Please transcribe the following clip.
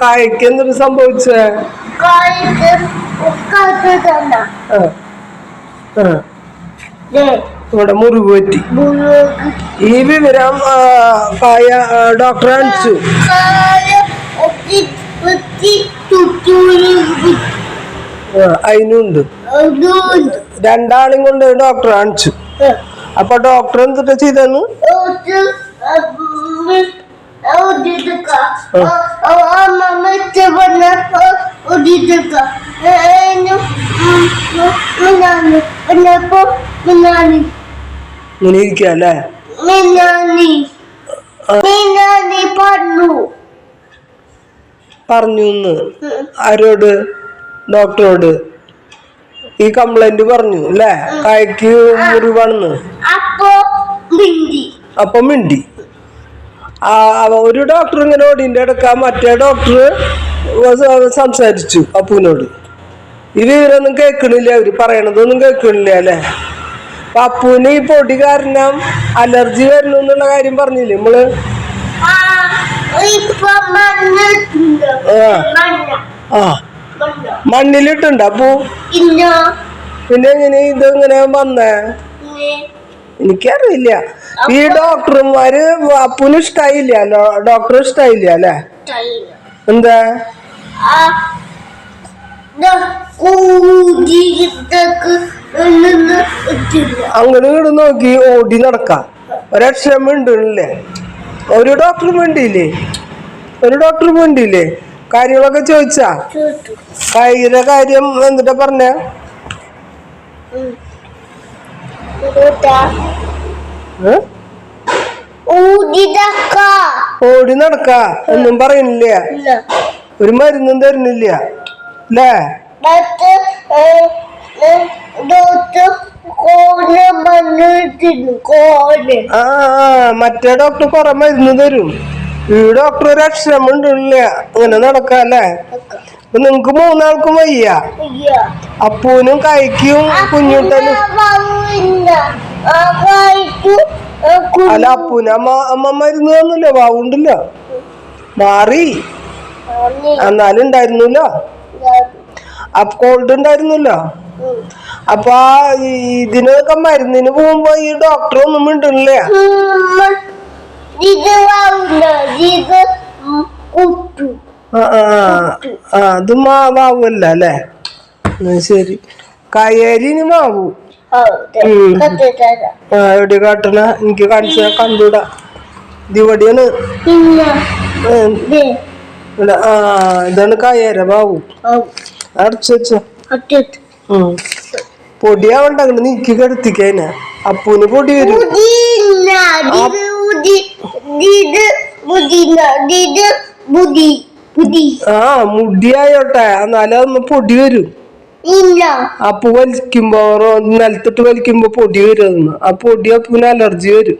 കായ്ക്ക് എന്തൊരു സംഭവിച്ചേ ഇവിടെ മുറിവ് പറ്റി ഈ വിവരം കായ ഡോക്ടറെ അണിച്ചു ആ, അതിനുണ്ട് രണ്ടാളും കൊണ്ട് ഡോക്ടറെ കാണിച്ചു അപ്പൊ ഡോക്ടർ എന്തിട്ട് ചെയ്തെന്ന് അമ്മ മറ്റേ പറഞ്ഞ ഒടിതുക മിനാനി പിന്നപ്പോ മിനാനി ഇങ്ങനെ ഇരിക്കുക അല്ലേ മിനാനി മിനാനി പറഞ്ഞു. ആരോട്? ഡോക്ടറോട്. ഈ കംപ്ലൈന്റ് പറഞ്ഞു അല്ലേ? കായ്ക്ക് മുറിവാണെന്ന്. അപ്പോ മിണ്ടി അപ്പൊ മിണ്ടി ആ അവ- ഒരു ഡോക്ടർ ഇങ്ങനെ ഓടിന്റെ എടുക്കാൻ മറ്റേ ഡോക്ടർ സംസാരിച്ചു അപ്പുവിനോട്. ഇത് ഇവരൊന്നും കേൾക്കണില്ല അവർ പറയണതൊന്നും കേൾക്കണില്ല അല്ലേ? അപ്പൊ അപ്പുവിന് ഈ പൊടി കാരണം അലർജി വരണം എന്നുള്ള കാര്യം പറഞ്ഞില്ലേ നമ്മൾ ആ മണ്ണിലിട്ടുണ്ട് അപ്പു. പിന്നെ എങ്ങനെ ഇതെങ്ങനെ ഇങ്ങനെ വന്നേ? എനിക്കറിയില്ല. ഈ ഡോക്ടർമാര് അപ്പുന് ഇഷ്ടായില്ല. ഡോക്ടർ ഇഷ്ടായില്ല അല്ലേ? എന്താ? അങ്ങനെ ഇങ്ങോട്ട് നോക്കി ഓടി നടക്കാം. ഒരക്ഷരം വേണ്ടല്ലേ ഒരു ഡോക്ടർ വേണ്ടിയില്ലേ ഒരു ഡോക്ടർ വേണ്ടിയില്ലേ കാര്യങ്ങളൊക്കെ ചോദിച്ചാ? കൈയുടെ കാര്യം എന്തിട്ടാ പറഞ്ഞ? ഓടി നടക്ക. ഒന്നും പറയുന്നില്ല. ഒരു മരുന്നും തരുന്നില്ല. അല്ലേ ആ മറ്റേ ഡോക്ടർ കൊറേ മരുന്ന് തരും. ഈ ഡോക്ടർ ഒരു അക്ഷരം ഉണ്ടല്ല അങ്ങനെ നടക്കല്ലേ അപ്പൊ നിങ്ങക്ക് മൂന്നാൾക്കും വയ്യ. അപ്പൂനും കൈക്കും കുഞ്ഞുട്ടനും അല്ല അപ്പൂന് അമ്മ അമ്മ മരുന്ന് തന്നില്ല വാവുണ്ടില്ല മാറി. എന്നാലും ഉണ്ടായിരുന്നില്ല. അപ്പൊ കോൾഡ് ഉണ്ടായിരുന്നില്ല. അപ്പൊ ഇതിനൊക്കെ മരുന്നിന് പോകുമ്പോ ഈ ഡോക്ടർ ഒന്നും ആ അത് മാവല്ല അല്ലേ? ശരി. കയറിന് മാവൂ. എവിടെ കാട്ടണ? എനിക്ക് കാണിച്ച കണ്ടൂടാ. ഇവിടെയാണ്. ആ ഇതാണ് കായര ബാബു. അടച്ചു വെച്ചോ. പൊടിയാവണ്ട നീക്കി കെടുത്തിക്കതിനെ അപ്പൂന് പൊടി വരും. ആ മുടിയായോട്ടെ. എന്നാലും അതൊന്ന് പൊടി വരും. അപ്പു വലിക്കുമ്പോ നിലത്തിട്ട് വലിക്കുമ്പോ പൊടി വരും അതൊന്ന് ആ പൊടി പിന്നെ അലർജി വരും.